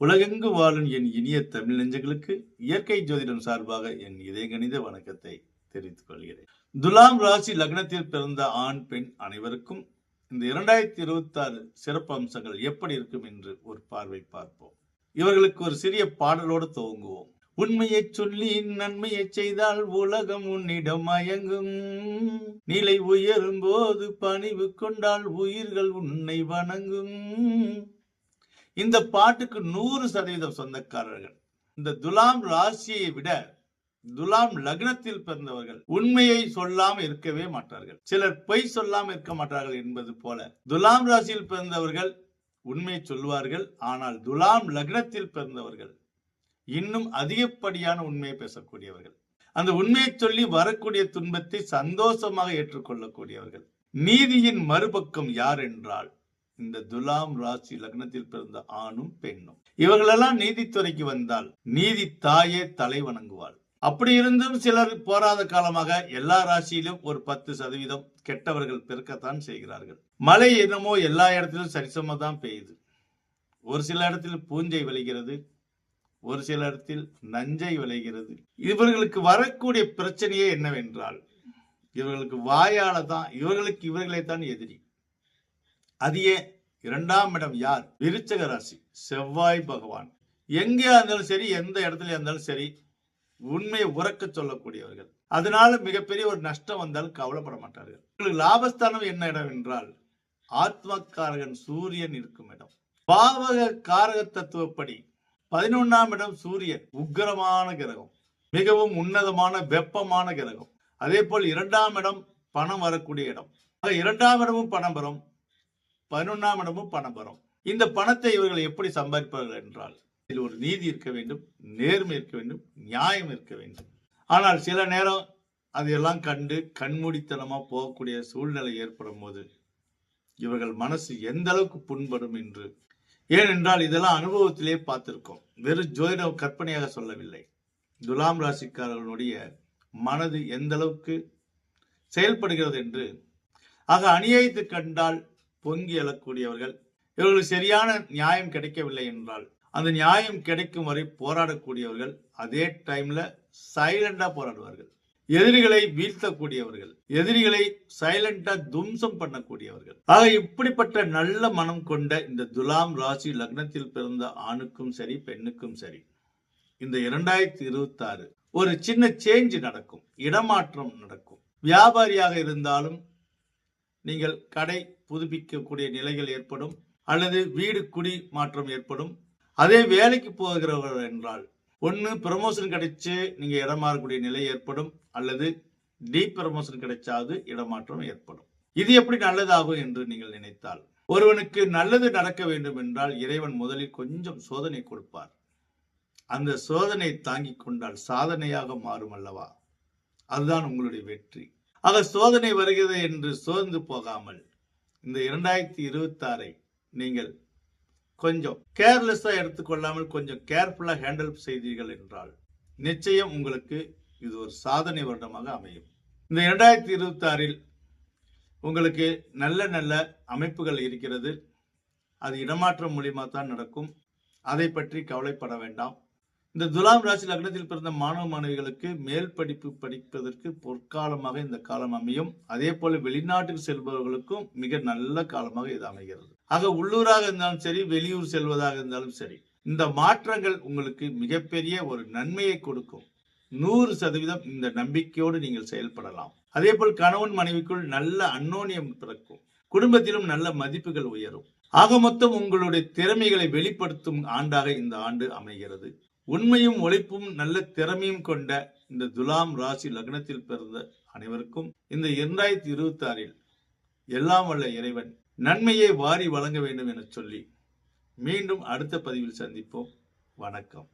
உலகெங்கு வாழும் என் இனிய தமிழ் நெஞ்சங்களுக்கு இயற்கை ஜோதிடம் சார்பாக என் இதயங்கணித வணக்கத்தை தெரிவித்துக் கொள்கிறேன். துலாம் ராசி லக்னத்தில் பிறந்த ஆண் பெண் அனைவருக்கும் இந்த இரண்டாயிரத்தி இருபத்தி ஆறு சிறப்பு அம்சங்கள் எப்படி இருக்கும் என்று ஒரு பார்வை பார்ப்போம். இவர்களுக்கு ஒரு சிறிய பாடலோடு துவங்குவோம். உண்மையை சொல்லி நன்மையை செய்தால் உலகம் உன்னிடம் மயங்கும். நிலை உயரும் போது பணிவு கொண்டால் உயிர்கள் உன்னை வணங்கும். இந்த பாட்டுக்கு நூறு சதவீதம் சொந்தக்காரர்கள். இந்த துலாம் ராசியை விட துலாம் லக்னத்தில் பிறந்தவர்கள் உண்மையை சொல்லாம இருக்கவே மாட்டார்கள். சிலர் பொய் சொல்லாம இருக்க மாட்டார்கள் என்பது போல துலாம் ராசியில் பிறந்தவர்கள் உண்மையை சொல்வார்கள் ஆனால் துலாம் லக்னத்தில் பிறந்தவர்கள் இன்னும் அதிகப்படியான உண்மையை பேசக்கூடியவர்கள். அந்த உண்மையை சொல்லி வரக்கூடிய துன்பத்தை சந்தோஷமாக ஏற்றுக்கொள்ளக்கூடியவர்கள். நீதியின் மறுபக்கம் யார் என்றால் இந்த துலாம் ராசி லக்னத்தில் பிறந்த ஆணும் பெண்ணும். இவர்களெல்லாம் நீதித்துறைக்கு வந்தால் நீதி தாயே தலை வணங்குவாள். அப்படி இருந்தும் சிலர் போராத காலமாக எல்லா ராசியிலும் ஒரு பத்து சதவீதம் கெட்டவர்கள் பிறக்கத்தான் செய்கிறார்கள். மழை என்னமோ எல்லா இடத்திலும் சரிசமதான் பெய்யுது. ஒரு சில இடத்தில் பூஞ்சை விளைகிறது ஒரு சில இடத்தில் நஞ்சை விளைகிறது. இவர்களுக்கு வரக்கூடிய பிரச்சனையே என்னவென்றால் இவர்களுக்கு வாயால தான் இவர்களுக்கு இவர்களே தான் எதிரி. அது ஏன் இரண்டாம் இடம் யார்? விருச்சக ராசி. செவ்வாய் பகவான். எங்கேயா இருந்தாலும் சரி எந்த இடத்துல இருந்தாலும் சரி உண்மையை உறக்க சொல்லக்கூடியவர்கள். அதனால மிகப்பெரிய ஒரு நஷ்டம் வந்தாலும் கவலைப்பட மாட்டார்கள். உங்களுக்கு லாபஸ்தானம் என்ன இடம் என்றால் ஆத்மக்காரகன் சூரியன் இருக்கும் இடம். பாவக காரக தத்துவப்படி பதினொன்னாம் இடம் சூரியன். உக்கிரமான கிரகம். மிகவும் உன்னதமான வெப்பமான கிரகம். அதே போல் இரண்டாம் இடம் பணம் வரக்கூடிய இடம். இரண்டாம் இடமும் பணம் வரும். பதினொன்னாம் இடமும் பணம் வரும். இந்த பணத்தை இவர்கள் எப்படி சம்பாதிப்பார்கள் என்றால் இதில் ஒரு நீதி இருக்க வேண்டும் நேர்மை இருக்க வேண்டும் நியாயம் இருக்க வேண்டும். ஆனால் சில நேரம் அதையெல்லாம் கண்டு கண்மூடித்தனமா போகக்கூடிய சூழ்நிலை ஏற்படும் போது இவர்கள் மனசு எந்த அளவுக்கு புண்படும் என்று. ஏனென்றால் இதெல்லாம் அனுபவத்திலே பார்த்திருக்கோம். வெறும் ஜோதிட கற்பனையாக சொல்லவில்லை. துலாம் ராசிக்காரர்களுடைய மனது எந்த அளவுக்கு செயல்படுகிறது என்று. ஆக அநியாயத்தை கண்டால் பொங்கி எழக்கூடியவர்கள் இவர்களுக்கு சரியான நியாயம் கிடைக்கவில்லை என்றால் அந்த நியாயம் கிடைக்கும் வரை போராடக்கூடியவர்கள் அதே டைம்ல சைலண்டா போராடுவார்கள். எதிரிகளை வீழ்த்தக்கூடியவர்கள் எதிரிகளை சைலண்டா தும்சம் பண்ணக்கூடியவர்கள். ஆக இப்படிப்பட்ட நல்ல மனம் கொண்ட இந்த துலாம் ராசி லக்னத்தில் பிறந்த ஆணுக்கும் சரி பெண்ணுக்கும் சரி இந்த இரண்டாயிரத்தி இருபத்தி ஆறு ஒரு சின்ன சேஞ்ச் நடக்கும் இடமாற்றம் நடக்கும். வியாபாரியாக இருந்தாலும் நீங்கள் கடை புதுப்பிக்கக்கூடிய நிலைகள் ஏற்படும் அல்லது வீடு குடி மாற்றம் ஏற்படும். அதே வேலைக்கு போகிறவர்கள் என்றால் ஒன்று ப்ரமோஷன் கிடைச்சு நீங்கள் இடமாறக்கூடிய நிலை ஏற்படும் அல்லது டி ப்ரமோஷன் கிடைச்சாது இடமாற்றம் ஏற்படும். இது எப்படி நல்லதாகும் என்று நீங்கள் நினைத்தால் ஒருவனுக்கு நல்லது நடக்க வேண்டும் என்றால் இறைவன் முதலில் கொஞ்சம் சோதனை கொடுப்பார். அந்த சோதனை தாங்கிக் கொண்டால் சாதனையாக மாறும் அல்லவா? அதுதான் உங்களுடைய வெற்றி. ஆக சோதனை வருகிறது என்று சோர்ந்து போகாமல் இந்த இரண்டாயிரத்தி இருபத்தி ஆறை நீங்கள் கொஞ்சம் கேர்லெஸ்ஸாக எடுத்துக்கொள்ளாமல் கொஞ்சம் கேர்ஃபுல்லாக ஹேண்டில் செய்தீர்கள் என்றால் நிச்சயம் உங்களுக்கு இது ஒரு சாதனை வருடமாக அமையும். இந்த இரண்டாயிரத்தி இருபத்தி ஆறில் உங்களுக்கு நல்ல நல்ல அமைப்புகள் இருக்கிறது. அது இடமாற்றம் மூலியமாக தான் நடக்கும். அதை பற்றி கவலைப்பட வேண்டாம். இந்த துலாம் ராசி லக்னத்தில் பிறந்த மாணவ மாணவிகளுக்கு மேல் படிப்பு படிப்பதற்கு பொற்காலமாக இந்த காலம் அமையும். அதே போல வெளிநாட்டுக்கு செல்பவர்களுக்கும் மிக நல்ல காலமாக இது அமைகிறது. ஆக உள்ளூராக இருந்தாலும் சரி வெளியூர் செல்வதாக இருந்தாலும் சரி இந்த மாற்றங்கள் உங்களுக்கு மிகப்பெரிய ஒரு நன்மையை கொடுக்கும். நூறு சதவீதம் இந்த நம்பிக்கையோடு நீங்கள் செயல்படலாம். அதே போல் கணவன் மனைவிக்குள் நல்ல அன்னோனியம் பிறக்கும். குடும்பத்திலும் நல்ல மதிப்புகள் உயரும். ஆக மொத்தம் உங்களுடைய திறமைகளை வெளிப்படுத்தும் ஆண்டாக இந்த ஆண்டு அமைகிறது. உண்மையும் ஒழிப்பும் நல்ல திறமையும் கொண்ட இந்த துலாம் ராசி லக்னத்தில் பிறந்த அனைவருக்கும் இந்த இரண்டாயிரத்தி இருபத்தி ஆறில் எல்லாம் வல்ல இறைவன் நன்மையை வாரி வழங்க வேண்டும் என சொல்லி மீண்டும் அடுத்த பதிவில் சந்திப்போம். வணக்கம்.